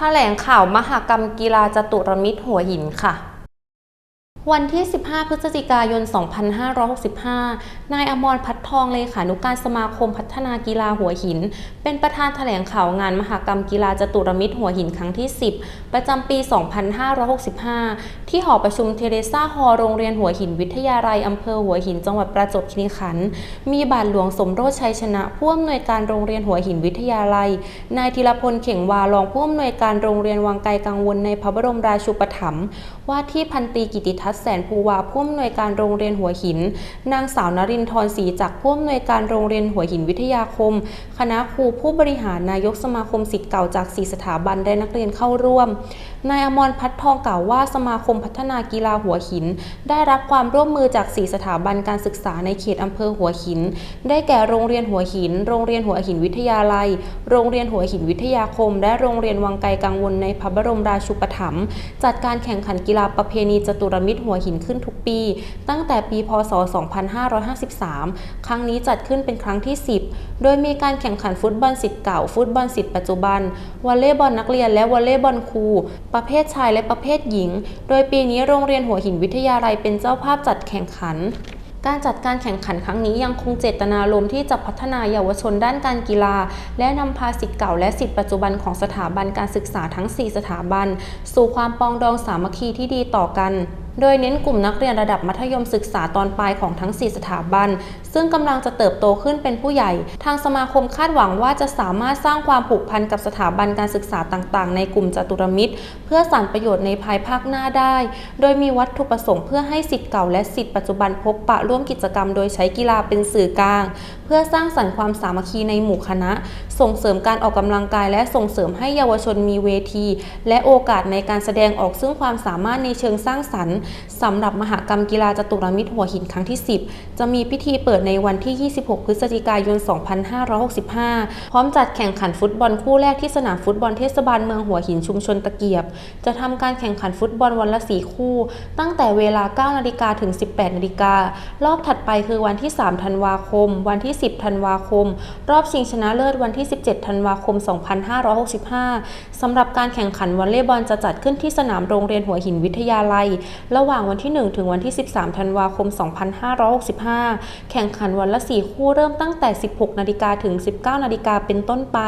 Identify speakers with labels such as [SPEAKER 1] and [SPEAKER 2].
[SPEAKER 1] แถลงข่าวมหกรรมกีฬาจตุรมิตรหัวหินค่ะ วันที่ 15 พฤศจิกายน 2565 นายอมรพัฒทองเลขานุการสมาคมพัฒนากีฬาหัวหิน เป็นประธานแถลงข่าวงานมหกรรมกีฬาจตุรมิตรหัวหินครั้งที่ 10 ประจำปี 2565 ที่หอประชุมเทเรซาฮอร์โรงเรียนหัวหินวิทยาลัยอำเภอหัวหินจังหวัดประจวบคีรีขันธ์ มีบาทหลวงสมโรชชัยชนะผู้อำนวยการโรงเรียนหัวหินวิทยาลัย นายธีรพลเข่งวารองผู้อำนวยการโรงเรียนวังไกลกังวลในพระบรมราชูปถัมภ์ว่าที่พันตรีกิติทัศแสนภูวาผู้อำนวยการโรงเรียนหัวหิน นางสาวนรินทร์ศรีจักผู้อำนวยการโรงเรียนหัวหินวิทยาคม คณะครูผู้บริหารนายกสมาคมศิษย์เก่าจากสีสถาบันได้นักเรียนเข้าร่วม นายอมรพัฒทองกล่าวว่าสมาคมพัฒนากีฬาหัวหิน ได้รับความร่วมมือจากสีสถาบันการศึกษาในเขตอำเภอหัวหิน ได้แก่โรงเรียนหัวหิน โรงเรียนหัวหินวิทยาลัย โรงเรียนหัวหินวิทยาคม และโรงเรียนวังไกลกังวลในพระบรมราชูปถัมภ์จัดการแข่งขันกีฬาประเพณีจตุรมิตรหัวหินขึ้นทุกปี ตั้งแต่ปี พศ 2553 ครั้งนี้จัดขึ้นเป็นครั้งที่ 10 โดยมีการแข่งขันฟุตบอลสิทธิ์เก่า ฟุตบอลสิทธิ์ปัจจุบัน วอลเลย์บอลนักเรียนและวอลเลย์บอลครู ประเภทชายและประเภทหญิง โดยปีนี้โรงเรียนหัวหินวิทยาลัยเป็นเจ้าภาพจัดแข่งขันการจัดการแข่งขันครั้งนี้ยังคงเจตนารมณ์ที่จะพัฒนาเยาวชนด้านการกีฬา และนำพาสิทธิ์เก่าและสิทธิ์ปัจจุบันของสถาบันการศึกษาทั้ง 4 สถาบัน สู่ความปองดองสามัคคีที่ดีต่อกัน โดยเน้นกลุ่มนักเรียนระดับมัธยมศึกษาตอนปลายของทั้ง 4 สถาบัน ซึ่งกำลังจะเติบโตขึ้นเป็นผู้ใหญ่ ทางสมาคมคาดหวังว่าจะสามารถสร้างความผูกพันกับสถาบันการศึกษาต่างๆ ในกลุ่มจตุรมิตร เพื่อสานประโยชน์ในภายภาคหน้าได้ โดยมีวัตถุประสงค์เพื่อให้สิทธิ์เก่าและสิทธิ์ปัจจุบันพบปะร่วมกิจกรรมโดยใช้กีฬาเป็นสื่อกลาง เพื่อสร้างสรรค์ความสามัคคีในหมู่คณะ ส่งเสริมการออกกำลังกายและส่งเสริมให้เยาวชนมีเวที และโอกาสในการแสดงออกซึ่งความสามารถในเชิงสร้างสรรค์สำหรับมหกรรมกีฬาจตุรมิตรหัวหินครั้งที่ 10 จะมีพิธีเปิดในวันที่ 26 พฤศจิกายน 2565 พร้อมจัดแข่งขันฟุตบอลคู่แรกที่สนามฟุตบอลเทศบาลเมืองหัวหินชุมชนตะเกียบ จะทำการแข่งขันฟุตบอลวันละ 4 คู่ ตั้งแต่เวลา 9 นาฬิกาถึง 18 นาฬิการอบถัดไปคือวันที่ 3 ธันวาคม วันที่ 10 ธันวาคม รอบชิงชนะเลิศวันที่ 17 ธันวาคม 2565 สำหรับการแข่งขันวอลเลย์บอลจะจัดขึ้นที่สนามโรงเรียนหัวหินวิทยาลัยระหว่างวันที่ 1 ถึงวันที่ 13 ธันวาคม 2565 แข่งขันวันละ 4 คู่เริ่มตั้งแต่ 16 นาฬิกาถึง 19 นาฬิกาเป็นต้นไป